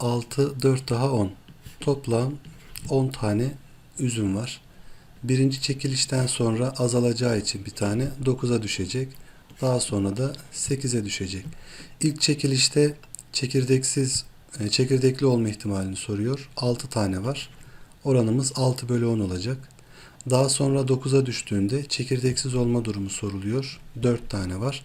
6, 4 daha 10. Toplam 10 tane üzüm var. Birinci çekilişten sonra azalacağı için bir tane 9'a düşecek. Daha sonra da 8'e düşecek. İlk çekilişte çekirdeksiz, e, çekirdekli olma ihtimalini soruyor. 6 tane var. Oranımız 6 bölü 10 olacak. Daha sonra 9'a düştüğünde çekirdeksiz olma durumu soruluyor. 4 tane var.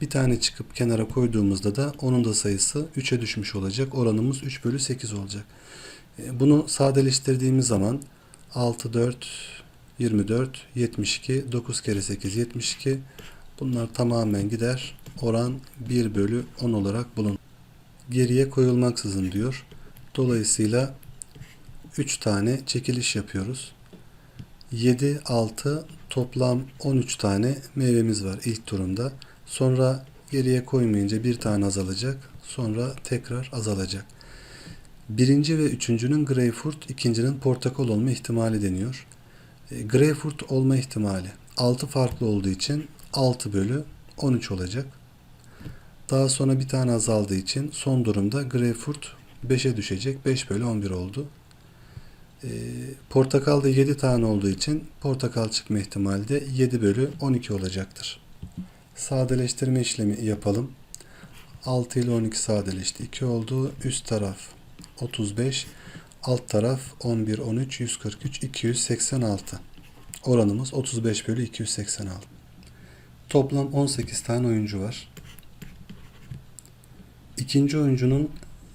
Bir tane çıkıp kenara koyduğumuzda da onun da sayısı 3'e düşmüş olacak. Oranımız 3 bölü 8 olacak. E, Bunu sadeleştirdiğimiz zaman 6, 4, 24, 72, 9 kere 8, 72. Bunlar tamamen gider. Oran 1 bölü 10 olarak bulun. Geriye koyulmaksızın diyor. Dolayısıyla 3 tane çekiliş yapıyoruz. 7, 6 toplam 13 tane meyvemiz var ilk turunda. Sonra geriye koymayınca bir tane azalacak. Sonra tekrar azalacak. Birinci ve üçüncünün greyfurt, ikincinin portakal olma ihtimali deniyor. E, Greyfurt olma ihtimali 6 farklı olduğu için 6 bölü 13 olacak. Daha sonra bir tane azaldığı için son durumda greyfurt 5'e düşecek. 5 bölü 11 oldu. E, portakalda 7 tane olduğu için portakal çıkma ihtimali de 7 bölü 12 olacaktır. Sadeleştirme işlemi yapalım. 6 ile 12 sadeleşti. 2 oldu. Üst taraf 35. Alt taraf 11, 13, 143, 286. Oranımız 35 bölü 286. Toplam 18 tane oyuncu var. İkinci oyuncunun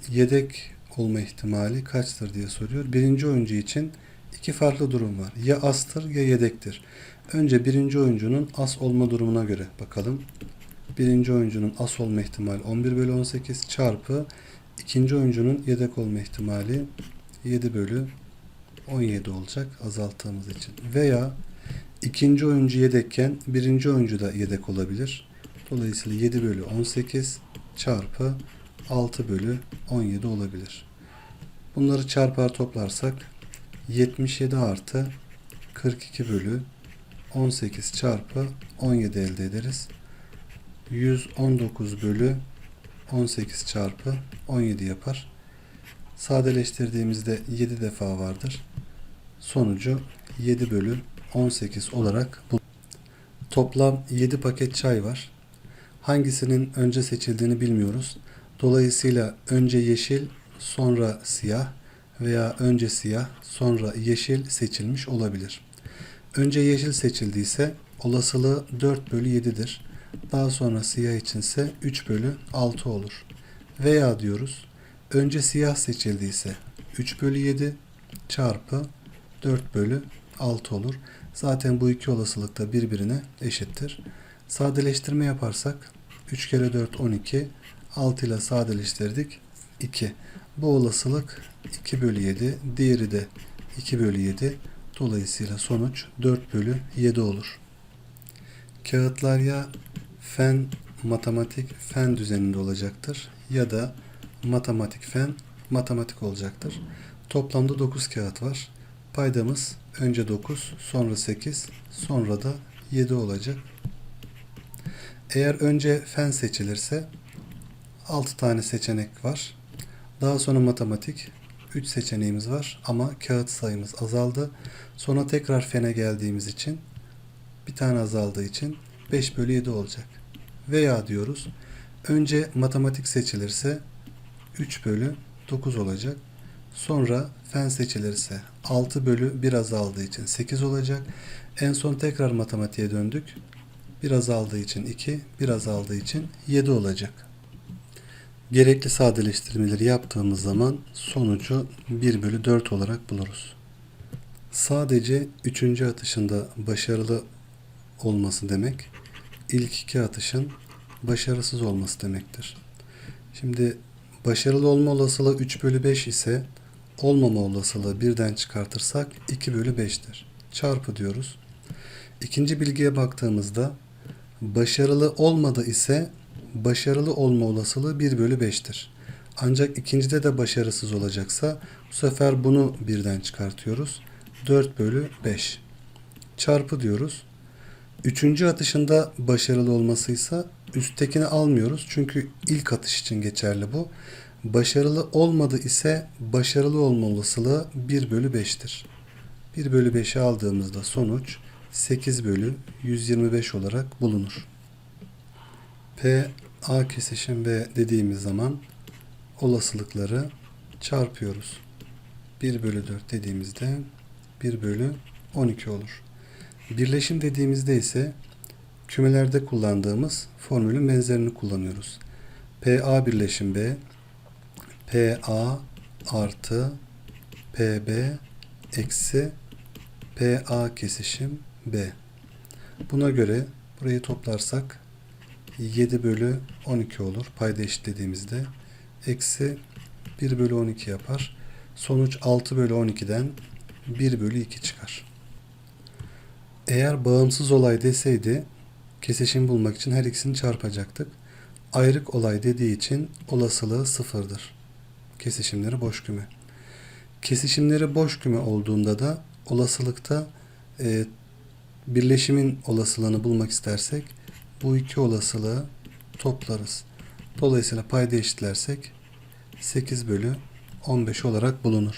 yedek olma ihtimali kaçtır diye soruyor. Birinci oyuncu için iki farklı durum var. Ya astır ya yedektir. Önce birinci oyuncunun as olma durumuna göre bakalım. Birinci oyuncunun as olma ihtimali 11 bölü 18 çarpı ikinci oyuncunun yedek olma ihtimali 7 bölü 17 olacak azalttığımız için. Veya ikinci oyuncu yedekken birinci oyuncu da yedek olabilir. Dolayısıyla 7 bölü 18 çarpı 6 bölü 17 olabilir. Bunları çarpar toplarsak 77 artı 42 bölü 18 çarpı 17 elde ederiz. 119 bölü 18 çarpı 17 yapar. Sadeleştirdiğimizde 7 defa vardır. Sonucu 7 bölü 18 olarak bul. Toplam 7 paket çay var. Hangisinin önce seçildiğini bilmiyoruz. Dolayısıyla önce yeşil, sonra siyah veya önce siyah, sonra yeşil seçilmiş olabilir. Önce yeşil seçildiyse olasılığı 4 bölü 7'dir. Daha sonra siyah içinse 3 bölü 6 olur. Veya diyoruz önce siyah seçildiyse 3 bölü 7 çarpı 4 bölü 6 olur. Zaten bu iki olasılık da birbirine eşittir. Sadeleştirme yaparsak 3 kere 4 12 6 ile sadeleştirdik 2. Bu olasılık 2 bölü 7 diğeri de 2 bölü 7 dolayısıyla sonuç 4 bölü 7 olur. Kağıtlar ya fen matematik fen düzeninde olacaktır ya da matematik fen matematik olacaktır. Toplamda 9 kağıt var. Paydamız önce 9, sonra 8, sonra da 7 olacak. Eğer önce fen seçilirse 6 tane seçenek var. Daha sonra matematik 3 seçeneğimiz var ama kağıt sayımız azaldı. Sonra tekrar fene geldiğimiz için bir tane azaldığı için 5 bölü 7 olacak. Veya diyoruz önce matematik seçilirse 3 bölü 9 olacak. Sonra fen seçilirse 6 bölü 1 azaldığı için 8 olacak. En son tekrar matematiğe döndük. 1 azaldığı için 2, 1 azaldığı için 7 olacak. Gerekli sadeleştirmeleri yaptığımız zaman sonucu 1 bölü 4 olarak buluruz. Sadece 3. atışında başarılı olması demek, ilk iki atışın başarısız olması demektir. Şimdi başarılı olma olasılığı 3 bölü 5 ise olmama olasılığı birden çıkartırsak 2 bölü 5'tir. Çarpı diyoruz. İkinci bilgiye baktığımızda başarılı olmadı ise başarılı olma olasılığı 1 bölü 5'tir. Ancak ikincide de başarısız olacaksa bu sefer bunu birden çıkartıyoruz. 4 bölü 5. Çarpı diyoruz. Üçüncü atışında başarılı olmasıysa üsttekini almıyoruz. Çünkü ilk atış için geçerli bu. Başarılı olmadı ise başarılı olma olasılığı 1 bölü 5'tir. 1 bölü 5'i aldığımızda sonuç 8 bölü 125 olarak bulunur. P A kesişim B dediğimiz zaman olasılıkları çarpıyoruz. 1 bölü 4 dediğimizde 1 bölü 12 olur. Birleşim dediğimizde ise kümelerde kullandığımız formülün benzerini kullanıyoruz. PA birleşim B PA artı PB eksi PA kesişim B. Buna göre burayı toplarsak 7 bölü 12 olur. Payda eşitlediğimizde eksi 1 bölü 12 yapar. Sonuç 6 bölü 12'den 1 bölü 2 çıkar. Eğer bağımsız olay deseydi kesişim bulmak için her ikisini çarpacaktık. Ayrık olay dediği için olasılığı sıfırdır. Kesişimleri boş küme. Kesişimleri boş küme olduğunda da olasılıkta e, birleşimin olasılığını bulmak istersek bu iki olasılığı toplarız. Dolayısıyla payda eşitlersek 8 bölü 15 olarak bulunur.